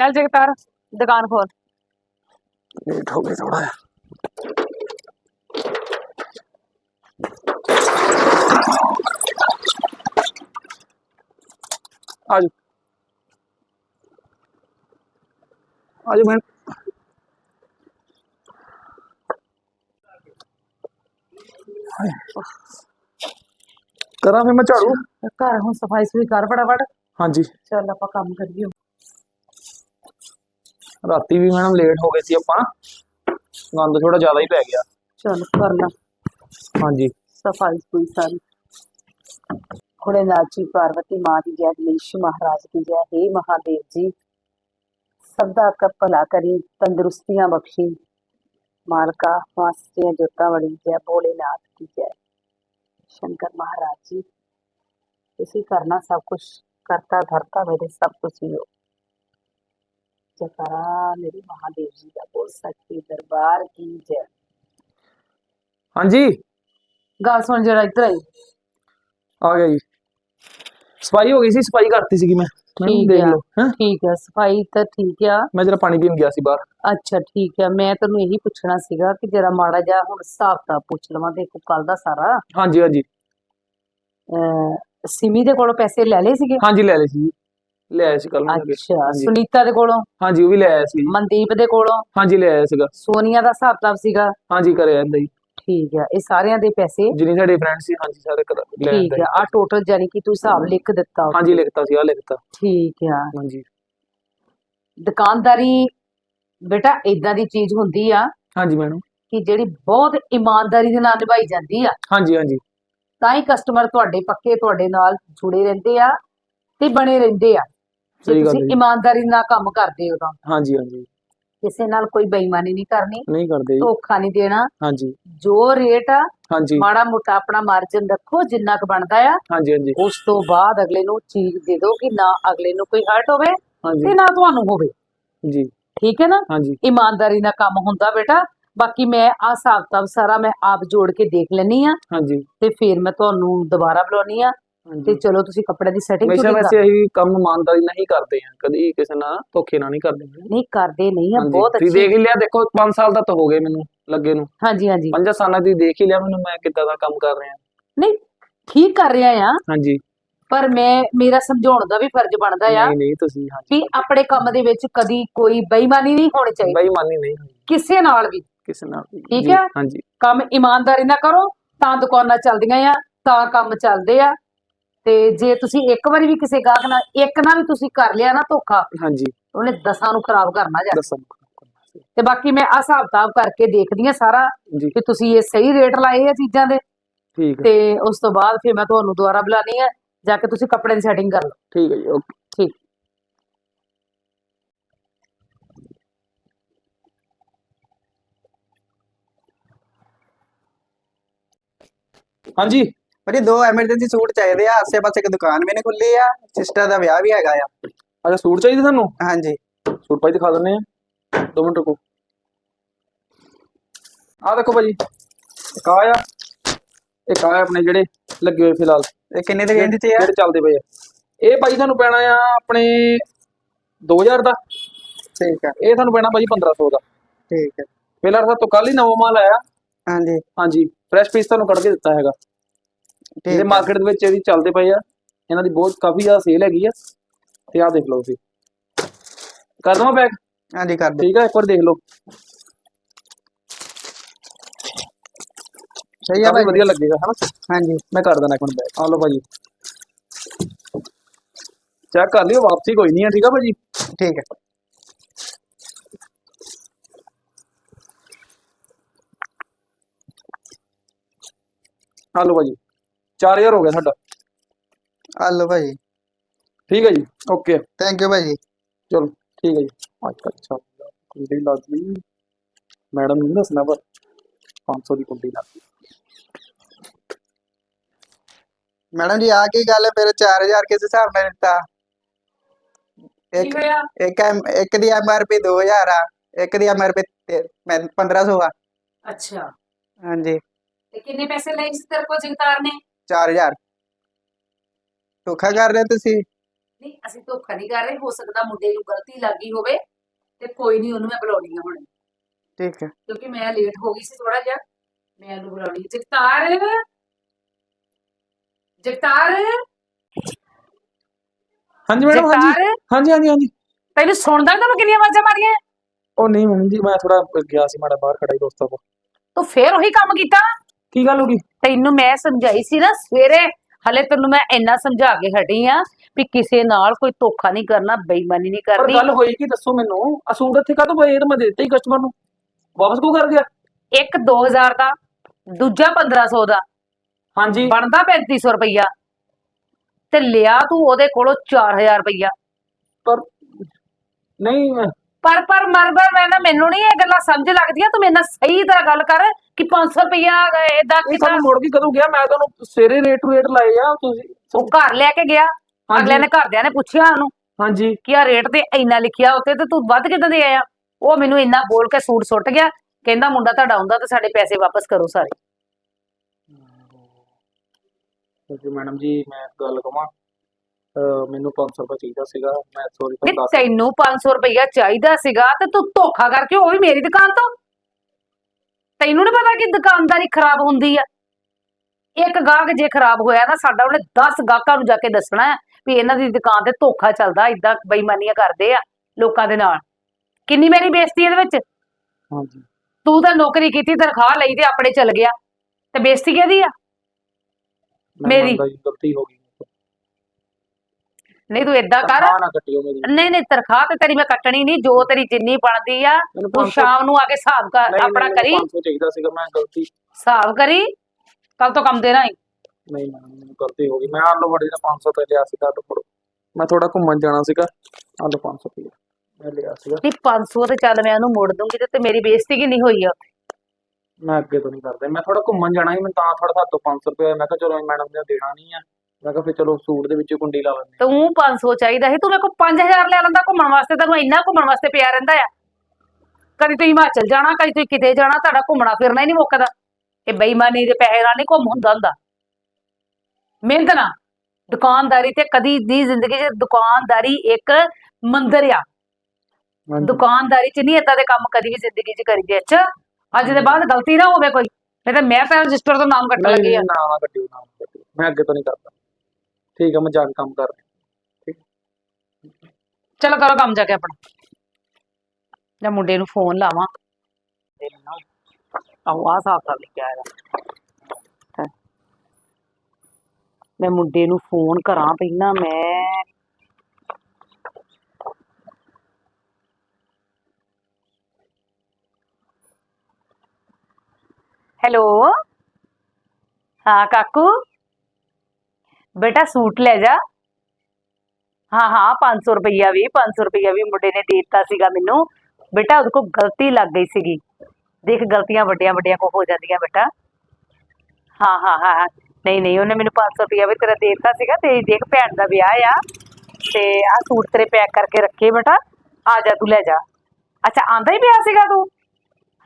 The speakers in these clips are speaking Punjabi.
ਚੱਲ ਜਗਤਾਰ ਦੁਕਾਨ ਖੋਲ ਲੇਟ ਹੋ ਗਏ ਥੋੜਾ ਜਿਹਾ ਆਜੋ ਆਜੋ ਮੈਂ ਕਰਾਂ ਫਿਰ ਮੈਂ ਝਾੜੂ ਘਰ ਹੁਣ ਸਫ਼ਾਈ ਸੁਈ ਕਰ ਫਟਾਫਟ ਹਾਂਜੀ ਚੱਲ ਆਪਾਂ ਕੰਮ ਕਰੀਏ ਰਾਤੀ ਵੀ ਮੈਡਮ ਲੇਟ ਹੋ ਗਏ ਸੀ ਆਪਾਂ। ਗੰਦ ਥੋੜਾ ਜ਼ਿਆਦਾ ਹੀ ਪੈ ਗਿਆ। ਚਲ ਕਰ ਲਾ। ਹਾਂਜੀ। ਸਫ਼ਾਈ ਕੋਈ ਸਾਰੀ। ਥੋੜੇ ਨਾਚੀ ਪਾਰਵਤੀ ਮਾਂ ਦੀ ਜੈ ਗਣੇਸ਼ ਮਹਾਰਾਜ ਦੀ ਜੈ। ਹੇ ਮਹਾਦੇਵ ਜੀ ਸਭ ਦਾ ਕਰੀ ਤੰਦਰੁਸਤੀਆਂ ਬਖਸ਼ੀ। ਮਾਲਕਾ ਵਾਸਤੀਆਂ ਜੋਤਾਂ ਵੜੀ ਜੈ ਭੋਲੇਨਾਥ ਕੀ ਜੈ। ਸ਼ੰਕਰ ਮਹਾਰਾਜ ਜੀ ਤੁਸੀਂ ਕਰਨਾ ਸਭ ਕੁਝ ਕਰਤਾ ਧਰਤਾ ਮੇਰੇ ਸਭ ਕੁਝ ਹੀ ਹੋ। जयकारा मेरे महादेव जी का बोल सकती दरबार की जय ਹਾਂਜੀ गल सुन जरा इधर आई ਆ ਗਿਆ ਜੀ ਸਫਾਈ ਹੋ ਗਈ ਸੀ ਸਫਾਈ ਕਰਤੀ ਸੀਗੀ ਮੈਂ ਮੈਨੂੰ ਠੀਕ ਦੇਖ ਆ। ਲਓ ਹੈਂ ਠੀਕ ਹੈ ਸਫਾਈ ਤਾਂ ਠੀਕ ਆ ਮੈਂ ਜਰਾ ਪਾਣੀ ਪੀਣ ਗਿਆ ਸੀ ਬਾਹਰ ਅੱਛਾ ਠੀਕ ਹੈ ਮੈਂ ਤੈਨੂੰ ਇਹੀ ਪੁੱਛਣਾ ਸੀਗਾ ਕਿ ਜਰਾ ਮਾੜਾ ਜਿਹਾ ਹੁਣ ਹਿਸਾਬ ਦਾ ਪੁੱਛ ਲਵਾਂ ਦੇਖੋ ਕੱਲ ਦਾ ਸਾਰਾ ਹਾਂਜੀ ਹਾਂਜੀ ਅਹ, ਸਿਮੀ ਦੇ ਕੋਲੋਂ ਪੈਸੇ ਲੈ ਲਏ ਸੀਗੇ ਹਾਂਜੀ ਲੈ ਲਏ ਸੀ ਜੀ। ਲੈ ਆਏ ਸੀ ਕੱਲ ਨੂੰ ਅੱਛਾ ਹਾਂਜੀ। ਸੁਨੀਤਾ ਦੇ ਕੋਲੋਂ? ਹਾਂਜੀ ਉਹ ਵੀ ਲੈ ਆਇਆ ਸੀ। ਜੀ। ਮਨਦੀਪ ਦੇ ਕੋਲੋਂ? ਹਾਂਜੀ ਲੈ ਆਇਆ ਸੀਗਾ। ਸੋਨੀਆ ਦਾ ਹਿਸਾਬ ਕਿਤਾਬ ਸੀਗਾ? ਹਾਂਜੀ ਕਰਿਆ ਏਦਾਂ ਹੀ ਠੀਕ ਹੈ ਇਹ ਸਾਰਿਆਂ ਦੇ ਪੈਸੇ? ਜਿੰਨੀ ਸਾਡੇ ਫਰੈਂਡ ਸੀ ਹਾਂਜੀ ਸਾਰੇ ਕਰ ਲੈ ਠੀਕ ਆਂਦਾ ਹੈ ਆ ਟੋਟਲ ਜਾਨੀ ਕਿ ਤੂੰ ਹਿਸਾਬ ਲਿਖ ਦਿੱਤਾ। ਹਾਂਜੀ ਲਿਖਤਾ ਸੀ ਆ ਲਿਖਤਾ ਠੀਕ ਹੈ ਹਾਂਜੀ। ਦੁਕਾਨਦਾਰੀ ਬੇਟਾ ਇਦਾਂ ਦੀ ਚੀਜ਼ ਹੁੰਦੀ ਆ ਹਾਂਜੀ ਮੈਡਮ ਕਿ ਜਿਹੜੀ ਬਹੁਤ ਇਮਾਨਦਾਰੀ ਦੇ ਨਾਲ ਨਿਭਾਈ ਜਾਂਦੀ ਆ। ਹਾਂਜੀ ਹਾਂਜੀ। ਤਾਂ ਹੀ ਕਸਟਮਰ ਤੁਹਾਡੇ ਪੱਕੇ ਤੁਹਾਡੇ ਨਾਲ ਜੁੜੇ ਰਹਿੰਦੇ ਆ ਤੇ ਬਣੇ ਰਹਿੰਦੇ ਆ। ਜੇ ਸਹੀ ਗੱਲ ਤੁਸੀਂ ਹੈ ਜੀ। ਇਮਾਨਦਾਰੀ ਨਾਲ ਕੰਮ ਕਰਦੇ ਹੋ ਤਾਂ। ਹਾਂਜੀ ਹਾਂਜੀ। ਕਿਸੇ ਨਾਲ ਕੋਈ ਬੇਈਮਾਨੀ ਨਹੀਂ ਕਰਨੀ। ਨਹੀਂ ਕਰਦੇ ਜੀ। ਧੋਖਾ ਨਹੀਂ ਦੇਣਾ। ਹਾਂਜੀ। ਜੋ ਰੇਟ ਆ ਹਾਂਜੀ। ਮਾੜਾ ਮੋਟਾ ਆਪਣਾ ਮਾਰਜਨ ਰੱਖੋ ਜਿੰਨਾ ਕੁ ਬਣਦਾ ਆ। ਹਾਂਜੀ ਹਾਂਜੀ। ਉਸ ਤੋਂ ਬਾਅਦ ਅਗਲੇ ਨੂੰ ਚੀਜ਼ ਦੇ ਦਿਓ ਕਿ ਨਾ ਅਗਲੇ ਨੂੰ ਕੋਈ ਹਰਟ ਹੋਵੇ ਤੇ ਹਾਂਜੀ ਨਾ ਤੁਹਾਨੂੰ ਹੋਵੇ। ਜੀ। ਠੀਕ ਹੈ ਨਾ? ਹਾਂਜੀ। ਇਮਾਨਦਾਰੀ ਨਾਲ ਕੰਮ ਹੁੰਦਾ ਬੇਟਾ। ਬਾਕੀ ਮੈਂ ਆ ਹਿਸਾਬ ਕਿਤਾਬ ਸਾਰਾ ਮੈਂ ਆਪ ਜੋੜ ਕੇ ਦੇਖ ਲੈਣੀ ਆ। ਹਾਂਜੀ। ਤੇ ਫਿਰ ਮੈਂ ਤੁਹਾਨੂੰ ਦੁਬਾਰਾ ਬੁਲਾਉਣੀ ਆ। ਤੇ ਚਲੋ ਤੁਸੀਂ ਕੱਪੜੇ ਦੀ ਸੈਟਿੰਗ ਹਮੇਸ਼ਾ ਵੈਸੇ ਅਸੀਂ ਕੰਮ ਇਮਾਨਦਾਰੀ ਨਾਲ ਹੀ ਕਰਦੇ ਹਾਂ ਕਦੀ ਕਿਸੇ ਨਾਲ ਧੋਖੇ ਨਾਲ ਨਹੀਂ ਕਰਦੇ। ਨਹੀਂ ਕਰਦੇ ਨਹੀਂ ਆ ਬਹੁਤ ਤੁਸੀਂ ਅੱਛੀ ਦੇਖ ਹੀ ਲਿਆ ਦੇਖੋ 5 ਸਾਲ ਦਾ ਤਾਂ ਹੋ ਗਏ ਮੈਨੂੰ ਲੱਗੇ ਨੂੰ। ਹਾਂਜੀ ਹਾਂਜੀ। 5 ਸਾਲਾਂ ਦੀ ਦੇਖ ਹੀ ਲਿਆ ਮੈਨੂੰ ਮੈਂ ਕਿੱਦਾਂ ਦਾ ਕੰਮ ਕਰ ਰਿਹਾ। ਨਹੀਂ ਠੀਕ ਕਰ ਰਿਹਾ ਆ। ਹਾਂਜੀ। ਪਰ ਮੈਂ ਮੇਰਾ ਸਮਝਾਉਣ ਦਾ ਵੀ ਫਰਜ਼ ਬਣਦਾ ਆ ਨਹੀਂ ਨਹੀਂ ਤੁਸੀਂ ਹਾਂਜੀ। ਕਿ ਆਪਣੇ ਕੰਮ ਦੇ ਵਿੱਚ ਕਦੀ ਕੋਈ ਬੇਈਮਾਨੀ ਨਹੀਂ ਹੋਣੀ ਚਾਹੀਦੀ। ਬੇਈਮਾਨੀ ਨਹੀਂ ਕਿਸੇ ਨਾਲ ਵੀ। ਕਿਸੇ ਨਾਲ ਵੀ। ਠੀਕ ਹੈ? ਹਾਂਜੀ। ਕੰਮ ਇਮਾਨਦਾਰੀ ਨਾਲ ਕਰੋ ਤਾਂ ਦੁਕਾਨਾਂ ਚੱਲਦੀਆਂ ਆ ਤਾਂ ਕੰਮ ਚੱਲਦੇ ਆ। ਤੇ ਜੇ ਤੁਸੀਂ ਇੱਕ ਵਾਰੀ ਵੀ ਕਿਸੇ ਗਾਹਕ ਨਾਲ ਇੱਕ ਨਾਲ ਵੀ ਤੁਸੀਂ ਕਰ ਲਿਆ ਨਾ ਧੋਖਾ ਹਾਂਜੀ। ਉਹਨੇ ਦਸਾਂ ਨੂੰ ਖਰਾਬ ਕਰਨਾ ਜਾ। ਦੱਸੋ ਤੇ ਬਾਕੀ ਮੈਂ ਆ ਹਿਸਾਬ ਕਿਤਾਬ ਕਰਕੇ ਦੇਖਦੀ ਆ ਸਾਰਾ ਜੀ। ਕਿ ਤੁਸੀਂ ਇਹ ਸਹੀ ਰੇਟ ਲਾਏ ਆ ਚੀਜ਼ਾਂ ਦੇ। ਠੀਕ ਹੈ। ਤੇ ਉਸ ਤੋਂ ਬਾਅਦ ਫਿਰ ਮੈਂ ਤੁਹਾਨੂੰ ਦੁਬਾਰਾ ਬੁਲਾਣੀ ਹੈ ਜਾ ਕੇ ਤੁਸੀਂ ਕੱਪੜੇ ਦੀ ਸੈਟਿੰਗ ਕਰ ਲਓ। ਠੀਕ ਹੈ ਜੀ ਓਕੇ। ਠੀਕ। ਹਾਂਜੀ। ਭਾਜੀ ਦੋ ਐਮਰਜੈਂਸੀ ਸੂਟ ਚਾਹੀਦੇ ਆ ਆਸੇ ਪਾਸੇ ਇੱਕ ਦੁਕਾਨ ਨਹੀਂ ਖੁੱਲੀ ਆ ਸਿਸਟਰ ਦਾ ਵਿਆਹ ਵੀ ਹੈਗਾ ਆ। ਅੱਛਾ ਸੂਟ ਚਾਹੀਦੇ ਤੁਹਾਨੂੰ? ਹਾਂਜੀ। ਸੂਟ ਭਾਈ ਦਿਖਾ ਦਿੰਦੇ ਆ ਦੋ ਮਿੰਟ ਰੁਕੋ। ਆ ਦੇਖੋ ਭਾਜੀ ਇੱਕ ਆ ਆ ਇੱਕ ਆ ਆਪਣੇ ਜਿਹੜੇ ਲੱਗੇ ਹੋਏ ਫਿਲਹਾਲ। ਇਹ ਕਿੰਨੇ ਦੀ ਰੇਂਜ 'ਚ ਆ? ਜਿਹੜੇ ਚੱਲਦੇ ਪਏ ਆ। ਇਹ ਭਾਈ ਤੁਹਾਨੂੰ ਪੈਣਾ ਆ ਆਪਣੇ 2000 ਦਾ। ਠੀਕ ਹੈ ਇਹ ਤੁਹਾਨੂੰ ਪੈਣਾ ਭਾਜੀ 1500 ਦਾ। ਠੀਕ ਹੈ ਫਿਲਹਾਲ ਤੋਂ ਕੱਲ ਹੀ ਨਵਾਂ ਮਾਲ ਆਇਆ। ਹਾਂਜੀ। ਹਾਂਜੀ ਫਰੈਸ਼ ਪੀਸ ਤੁਹਾਨੂੰ ਕੱਢ ਕੇ ਦਿੱਤਾ ਹੈਗਾ। ਹੈ ਮਾਰਕੀਟ ਦੇ ਵਿੱਚ ਇਹਦੀ ਚੱਲਦੇ ਪਏ ਆ। ਇਹਨਾਂ ਦੀ ਬਹੁਤ ਕਾਫੀ ਜ਼ਿਆਦਾ ਸੇਲ ਹੈਗੀ ਆ। ਤੇ ਆਹ ਦੇਖ ਲਓ ਤੁਸੀਂ। ਕਰ ਦਵਾਂ ਪੈਕ ਹਾਂਜੀ ਕਰ ਦਿਓ। ਠੀਕ ਆ ਇੱਕ ਵਾਰ ਦੇਖ ਲਓ। ਸਹੀ ਆ ਭਾਜੀ ਵਧੀਆ ਲੱਗੇਗਾ ਹਨਾ? ਹਾਂਜੀ। ਮੈਂ ਕਰ ਦੇਣਾ ਇੱਕ ਮਿੰਟ ਬੈਕ ਆ ਲਓ ਭਾਜੀ। ਚੈੱਕ ਕਰ ਲਿਓ ਵਾਪਸੀ ਕੋਈ ਨਹੀਂ ਆ ਠੀਕ ਆ ਭਾਜੀ? ਠੀਕ ਹੈ। ਆ ਲਓ ਭਾਜੀ। 4000 ਹੋ ਗਿਆ ਸਾਡਾ ਆ ਲਓ ਭਾਜੀ ਠੀਕ ਹੈ ਜੀ ਓਕੇ ਥੈਂਕ ਯੂ ਭਾਜੀ ਚਲੋ ਠੀਕ ਹੈ ਜੀ ਅੱਛਾ ਅੱਛਾ ਕੁੰਡੀ ਲੱਗ ਗਈ ਮੈਡਮ ਨੂੰ ਨੀ ਦੱਸਣਾ ਪਰ 500 ਦੀ ਕੁੰਡੀ ਲੱਗ ਗਈ ਮੈਡਮ ਜੀ ਆ ਕੀ ਗੱਲ ਹੈ ਫਿਰ 4000 ਕਿਸ ਹਿਸਾਬ ਨਾਲ ਦਿੱਤਾ ਇੱਕ ਹੋਇਆ ਇੱਕ ਐਮ ਇੱਕ ਦੀ ਐਮਆਰਪੀ 2000 ਆ ਇੱਕ ਦੀ ਐਮਆਰਪੀ 1500 ਆ ਅੱਛਾ ਹਾਂਜੀ ਤੇ ਕਿੰਨੇ ਪੈਸੇ ਲਏ ਸੀ ਤੇਰੇ ਕੋਲ ਜਗਤਾਰ ਨੇ 4000 ਧੋਖਾ ਕਰ ਰਹੇ ਤੁਸੀਂ? ਨਹੀਂ ਅਸੀਂ ਧੋਖਾ ਨਹੀਂ ਕਰ ਰਹੇ ਹੋ ਸਕਦਾ ਮੁੰਡੇ ਨੂੰ ਗਲਤੀ ਲੱਗੀ ਹੋਵੇ ਤੇ ਕੋਈ ਨਹੀਂ ਉਹਨੂੰ ਮੈਂ ਬੁਲਾਉਣੀ ਆ ਹੁਣ। ਠੀਕ ਹੈ। ਕਿਉਂਕਿ ਮੈਂ ਲੇਟ ਹੋ ਗਈ ਸੀ ਥੋੜਾ ਜਿਹਾ ਮੈਂ ਉਹਨੂੰ ਬੁਲਾਉਣੀ ਜਗਤਾਰ! ਜਗਤਾਰ! ਹਾਂਜੀ ਮੈਡਮ ਹਾਂਜੀ। ਜਗਤਾਰ! ਹਾਂਜੀ ਹਾਂਜੀ ਹਾਂਜੀ। ਤੈਨੂੰ ਸੁਣਦਾ ਤਾਂ ਮੈਂ ਕਿੰਨੀਆਂ ਆਵਾਜ਼ਾਂ ਮਾਰੀਆਂ? ਉਹ ਨਹੀਂ ਮੈਡਮ ਜੀ ਮੈਂ ਥੋੜਾ ਗਿਆ ਸੀ ਮਾੜਾ ਬਾਹਰ ਖੜਾ ਹੀ ਦੋਸਤਾਂ ਕੋਲ। ਤੂੰ ਫੇਰ ਉਹੀ ਕੰਮ ਕੀਤਾ? ਕੀ ਗੱਲ ਹੋ ਗਈ? ਤੈਨੂੰ ਮੈਂ ਸਮਝਾਈ ਸੀ ਨਾ ਸਵੇਰੇ ਹਲੇ ਤੈਨੂੰ ਮੈਂ ਇੰਨਾ ਸਮਝਾ ਕੇ ਹਟੀ ਆ ਵੀ ਕਿਸੇ ਨਾਲ ਕੋਈ ਧੋਖਾ ਨਹੀਂ ਕਰਨਾ ਬੇਈਮਾਨੀ ਨਹੀਂ ਪਰ ਕਰਨੀ। ਗੱਲ ਹੋਈ ਕੀ ਦੱਸੋ ਮੈਨੂੰ? ਆ ਸੂਟ ਇੱਥੇ ਕਾਹਤੋਂ ਪਏ? ਇਹ ਤਾਂ ਮੈਂ ਦੇ ਦਿੱਤਾ ਹੀ ਕਸਟਮਰ ਨੂੰ। ਵਾਪਸ ਕਿਉਂ ਕਰ ਗਿਆ? ਇੱਕ 2000 ਦਾ ਦੂਜਾ 1500 ਦਾ। ਹਾਂਜੀ। ਬਣਦਾ 3500 ਰੁਪਈਆ। ਤੇ ਲਿਆ ਤੂੰ ਉਹਦੇ ਕੋਲੋਂ 4000 ਰੁਪਈਆ। ਪਰ ਨਹੀਂ ਪਰ ਪਰ ਮਰਦਾ ਮੈਂ ਨਾ ਮੈਨੂੰ ਨਹੀਂ ਇਹ ਗੱਲਾਂ ਸਮਝ ਲੱਗਦੀਆਂ ਤੂੰ ਮੇਰੇ ਨਾਲ ਸਹੀ ਤਰ੍ਹਾਂ ਗੱਲ ਕਰ। ਕਿ 500 ਰੁਪਈਆ ਏਦਾਂ ਇਹ ਕਿਦਾਂ? ਤੁਹਾਨੂੰ ਮੁੜ ਕੇ ਕਦੋਂ ਗਿਆ? ਮੈਂ ਤੁਹਾਨੂੰ ਸਵੇਰੇ ਰੇਟ ਰੇਟ ਲਾਏ ਆ ਤੁਸੀਂ ਉਹ ਘਰ ਲੈ ਕੇ ਗਿਆ। ਹਾਂਜੀ। ਅਗਲੇ ਨੇ ਘਰਦਿਆਂ ਨੇ ਪੁੱਛਿਆ ਉਹਨੂੰ ਹਾਂਜੀ। ਕਿ ਆ ਰੇਟ ਤੇ ਇੰਨਾ ਲਿਖਿਆ ਉੱਤੇ ਤੇ ਤੂੰ ਵੱਧ ਕਿਦਾਂ ਦੇ ਆਇਆ? ਉਹ ਮੈਨੂੰ ਇੰਨਾ ਬੋਲ ਕੇ ਸੂਟ ਸੁੱਟ ਗਿਆ ਕਹਿੰਦਾ ਮੁੰਡਾ ਤੁਹਾਡਾ ਆਉਂਦਾ ਤੇ ਸਾਡੇ ਪੈਸੇ ਵਾਪਸ ਕਰੋ ਸਾਰੇ। ਕਿਉਂਕਿ ਮੈਡਮ ਜੀ ਮੈਂ ਇੱਕ ਗੱਲ ਕਹਾਂ ਮੈਨੂੰ 500 ਰੁਪਏ ਚਾਹੀਦਾ ਸੀਗਾ ਮੈਂ ਸੋਰੀ ਨਹੀਂ ਤੁਹਾਨੂੰ ਦੱਸ ਤੈਨੂੰ 500 ਰੁਪਈਆ ਚਾਹੀਦਾ ਸੀਗਾ ਤੇ ਤੂੰ ਧੋਖਾ ਕਰਕੇ ਉਹ ਵੀ ਮੇਰੀ ਦੁਕਾਨ ਤੋਂ ਤੈਨੂੰ ਨਹੀਂ ਪਤਾ ਕਿ ਦੁਕਾਨਦਾਰੀ ਖਰਾਬ ਹੁੰਦੀ ਆ? ਇੱਕ ਗਾਹਕ ਜੇ ਖਰਾਬ ਹੋਇਆ ਨਾ ਸਾਡਾ ਉਹਨੇ 10 ਗਾਹਕਾਂ ਨੂੰ ਜਾ ਕੇ ਦੱਸਣਾ ਹੈ ਵੀ ਇਹਨਾਂ ਦੀ ਦੁਕਾਨ ਤੇ ਧੋਖਾ ਚੱਲਦਾ ਇਦਾਂ ਬੇਈਮਾਨੀਆਂ ਕਰਦੇ ਆ ਲੋਕਾਂ ਦੇ ਨਾਲ। ਕਿੰਨੀ ਮੇਰੀ ਬੇਇੱਜ਼ਤੀ ਇਹਦੇ ਵਿੱਚ? ਹਾਂਜੀ। ਤੂੰ ਤਾਂ ਨੌਕਰੀ ਕੀਤੀ ਤਨਖਾਹ ਲਈ ਤੇ ਆਪਣੇ ਚਲ ਗਿਆ। ਤੇ ਬੇਇੱਜ਼ਤੀ ਕਿਹਦੀ ਆ? ਮੇਰੀ। ਗਲਤੀ ਹੋ ਗਈ। ਨਹੀਂ ਤੂੰ ਏਦਾਂ ਕਰ। ਤਨਖਾਹ ਨਾ ਕੱਟਿਓ ਮੇਰੀ। ਨਹੀਂ ਨਹੀਂ ਤਨਖਾਹ ਤੇ ਤੇਰੀ ਮੈਂ ਕੱਟਣੀ ਨਹੀਂ ਜੋ ਤੇਰੀ ਜਿੰਨੀ ਬਣਦੀ ਆ ਮੈਨੂੰ ਤੂੰ 500 ਸ਼ਾਮ ਨੂੰ ਆ ਕੇ ਹਿਸਾਬ ਕਰ ਨਹੀਂ, ਆਪਣਾ ਕਰੀ। ਮੈਨੂੰ 500 ਚਾਹੀਦਾ ਸੀਗਾ ਮੈਂ ਗਲਤੀ। ਹਿਸਾਬ ਕਰੀ ਕੱਲ ਤੋਂ ਕੰਮ ਦੇਣਾ ਹੀ ਨਹੀਂ ਮੈਡਮ ਮੈਨੂੰ ਗਲਤੀ ਹੋ ਗਈ। ਮੈਂ ਆਲੂ ਵੜੀ ਦਾ 500 ਰੁਪਏ ਲਿਆ ਸੀਗਾ ਆਲੂ ਫੜੋ। ਮੈਂ ਥੋੜਾ ਘੁੰਮਣ ਜਾਣਾ ਸੀਗਾ ਆਲੂ 500 ਰੁਪਏ ਮੈਂ ਲਿਆ ਸੀਗਾ। ਨਹੀਂ 500 ਤੇ ਚੱਲ ਮੈਂ ਉਹਨੂੰ ਮੋੜ ਦੂੰਗੀ ਤੇ- ਤੇ ਮੇਰੀ ਬੇਇੱਜ਼ਤੀ ਕਿੰਨੀ ਹੋਈ ਆ ਮੈਂ ਅੱਗੇ ਤੋਂ ਨਹੀਂ ਕਰਦਾ। ਮੈਂ ਥੋੜਾ ਘੁੰਮਣ ਜਾਣਾ ਸੀ ਮੈਂ ਤਾਂ ਥੋੜਾ ਸਾਡੇ ਤੋਂ 500 ਰੁਪਏ ਮੈਂ ਕਿਹਾ ਚਲੋ ਮੈਡਮ ਨੇ ਦੇਣਾ ਨਹੀਂ ਆ। ਮੈਂ ਕਿਹਾ ਫਿਰ ਚਲੋ ਸੂਟ ਦੇ ਵਿੱਚ ਕੁੰਡੀ ਲਾ ਲੈਂਦੇ ਤੂੰ 500 ਚਾਹੀਦਾ ਸੀ ਤੂੰ ਮੇਰੇ ਕੋਲ 5000 ਲੈ ਲੈਂਦਾ ਘੁੰਮਣ ਵਾਸਤੇ ਤੈਨੂੰ ਇੰਨਾ ਘੁੰਮਣ ਵਾਸਤੇ ਪਿਆ ਰਹਿੰਦਾ ਆ। ਕਦੀ ਤੂੰ ਹਿਮਾਚਲ ਜਾਣਾ ਕਦੀ ਤੂੰ ਕਿਤੇ ਜਾਣਾ ਤੁਹਾਡਾ ਘੁੰਮਣਾ ਫਿਰਨਾ ਹੀ ਨਹੀਂ ਮੁੱਕਦਾ ਇਹ ਬੇਈਮਾਨੀ ਦੇ ਪੈਸੇ ਨਾਲ ਨਹੀਂ ਘੁੰਮ ਹੁੰਦਾ ਹੁੰਦਾ। ਮਿਹਨਤ ਨਾਲ। ਦੁਕਾਨਦਾਰੀ ਤੇ ਕਦੀ ਦੀ ਜ਼ਿੰਦਗੀ 'ਚ ਦੁਕਾਨਦਾਰੀ ਇੱਕ ਮੰਦਰ ਆ। ਦੁਕਾਨਦਾਰੀ 'ਚ ਨਹੀਂ ਏਦਾਂ ਦੇ ਕੰਮ ਕਦੀ ਵੀ ਜ਼ਿੰਦਗੀ 'ਚ ਕਰੀਦੇ ਅੱਛਾ ਅੱਜ ਦੇ ਬਾਅਦ ਗਲਤੀ ਨਾ ਹੋਵੇ ਕੋਈ। ਨਹੀਂ ਤਾਂ ਮੈਂ ਤਾਂ ਰਜਿਸਟਰ ਤੋਂ ਨਾਮ ਨਹੀਂ ਲੱਗੀ ਆ। ਨਾ ਨਾ ਕੱਟਿਓ ਨਾ ਨਾ ਕੱਟਿਓ ਮੈਂ ਅੱਗੇ ਤੋਂ ਨਹੀਂ ਕਰਦਾ। ਠੀਕ ਆ, ਮੈਂ ਜਾ ਕੇ ਕੰਮ ਕਰ ਚਲੋ ਕਰੋ ਕੰਮ ਜਾ ਕੇ ਆਪਣਾ। ਜਾਂ ਮੁੰਡੇ ਨੂੰ ਫੋਨ ਲਾਵਾਂ। ਆਹ ਆ ਸਾਫ਼ ਕਰ ਲਿਆ ਹੈਗਾ ਮੈਂ ਮੁੰਡੇ ਨੂੰ ਫੋਨ ਕਰਾਂ ਪਹਿਲਾਂ, ਮੈਂ ਹੈਲੋ? ਹਾਂ, ਕਾਕੂ? ਬੇਟਾ ਸੂਟ ਲੈ ਜਾ। ਹਾਂ ਹਾਂ 500 ਰੁਪਈਆ ਵੀ 500 ਰੁਪਈਆ ਵੀ ਮੁੰਡੇ ਨੇ ਦੇ ਦਿੱਤਾ ਸੀਗਾ ਮੈਨੂੰ। ਬੇਟਾ ਉਹਦੇ ਕੋਲ ਗਲਤੀ ਲੱਗ ਗਈ ਸੀਗੀ। ਦੇਖ, ਗਲਤੀਆਂ ਵੱਡੀਆਂ ਵੱਡੀਆਂ ਕੋ ਹੋ ਜਾਂਦੀਆਂ ਬੇਟਾ। ਹਾਂ ਹਾਂ ਹਾਂ ਹਾਂ। ਨਹੀਂ ਨਹੀਂ, ਉਹਨੇ ਮੈਨੂੰ 500 ਰੁਪਈਆ ਵੀ ਤੇਰਾ ਦੇ ਦਿੱਤਾ ਸੀਗਾ ਤੇਰੀ ਦੇਖ, ਭੈਣ ਦਾ ਵਿਆਹ ਆ। ਤੇ ਆ ਸੂਟ ਤੇਰੇ ਪੈਕ ਕਰਕੇ ਰੱਖੇ ਬੇਟਾ। ਆ ਜਾ, ਤੂੰ ਲੈ ਜਾ। ਅੱਛਾ, ਆਂਦਾ ਹੀ ਪਿਆ ਸੀਗਾ ਤੂੰ?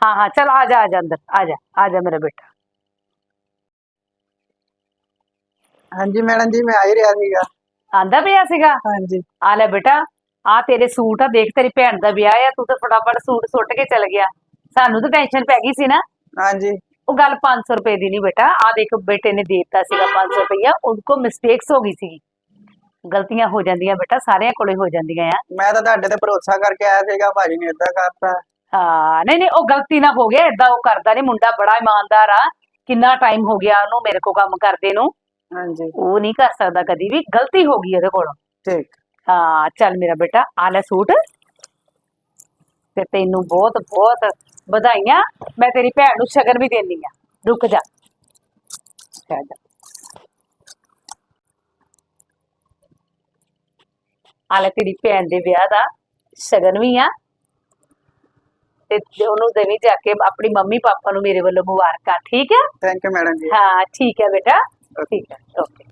ਹਾਂ ਹਾਂ, ਚਲ ਆ ਜਾ ਆ ਜਾ ਅੰਦਰ। ਆ ਜਾ ਆ ਜਾ ਮੇਰਾ ਬੇਟਾ। ਹਾਂਜੀ ਮੈਡਮ ਜੀ ਮੈਂ ਆ ਹੀ ਰਿਹਾ ਸੀਗਾ। ਆਂਦਾ ਪਿਆ ਸੀਗਾ? ਹਾਂਜੀ। ਆ ਲੈ ਬੇਟਾ ਆ ਤੇਰੇ ਸੂਟ ਆ ਦੇਖ ਤੇਰੀ ਭੈਣ ਦਾ ਵਿਆਹ ਆ ਤੂੰ ਤਾਂ ਫਟਾਫਟ ਸੂਟ ਸੁੱਟ ਕੇ ਚਲ ਗਿਆ। ਸਾਨੂੰ ਤਾਂ ਟੈਨਸ਼ਨ ਪੈ ਗਈ ਸੀ ਨਾ। ਹਾਂਜੀ। ਉਹ ਗੱਲ 500 ਰੁਪਏ ਦੀ ਨਹੀਂ ਬੇਟਾ ਆ ਦੇਖ ਬੇਟੇ ਨੇ ਦੇ ਦਿੱਤਾ ਸੀਗਾ 500 ਰੁਪਇਆ ਉनको ਮਿਸਟੇਕਸ ਹੋ ਗਈ ਸੀਗੀ। ਗਲਤੀਆਂ ਹੋ ਜਾਂਦੀਆਂ ਬੇਟਾ ਸਾਰਿਆਂ ਕੋਲੇ ਹੋ ਜਾਂਦੀਆਂ ਆ। ਮੈਂ ਤਾਂ ਤੁਹਾਡੇ ਤੇ ਭਰੋਸਾ ਕਰਕੇ ਆਇਆ ਸੀਗਾ ਭਾਜੀ ਨੇ ਏਦਾਂ ਕਰਤਾ। ਹਾਂ ਨਹੀਂ ਨਹੀਂ ਉਹ ਗਲਤੀ ਨਾ ਹੋ ਗਿਆ ਏਦਾਂ ਉਹ ਕਰਦਾ ਨਹੀਂ ਮੁੰਡਾ ਬੜਾ ਇਮਾਨਦਾਰ ਆ। ਕਿੰਨਾ ਟਾਈਮ ਹੋ ਗਿਆ ਉਹਨੂੰ ਮੇਰੇ ਕੋਲ ਕੰਮ ਕਰਦੇ ਨੂੰ। ਹਾਂਜੀ। ਉਹ ਨਹੀਂ ਕਰ ਸਕਦਾ ਕਦੀ ਵੀ ਗਲਤੀ ਹੋ ਗਈ ਉਹਦੇ ਕੋਲੋਂ। ਠੀਕ। ਹਾਂ ਚੱਲ ਮੇਰਾ ਬੇਟਾ ਆ ਲੈ ਸੂਟ। ਤੇ ਤੈਨੂੰ ਬਹੁਤ ਬਹੁਤ ਵਧਾਈਆਂ। ਮੈਂ ਤੇਰੀ ਭੈਣ ਨੂੰ ਸ਼ਗਨ ਵੀ ਦੇਣੀ ਆ। ਰੁਕ ਜਾ। ਆ ਲੈ ਤੇਰੀ ਭੈਣ ਦੇ ਵਿਆਹ ਦਾ ਸ਼ਗਨ ਵੀ ਆ। ਤੇ ਉਹਨੂੰ ਦੇਵੀ ਜਾ ਕੇ ਆਪਣੀ ਮੰਮੀ ਪਾਪਾ ਨੂੰ ਮੇਰੇ ਵੱਲੋਂ ਮੁਬਾਰਕਾਂ ਠੀਕ ਹੈ ਥੈਂਕ ਯੂ ਮੈਡਮ ਜੀ। ਹਾਂ ਠੀਕ ਹੈ ਬੇਟਾ। ਠੀਕ ਹੈ ਓਕੇ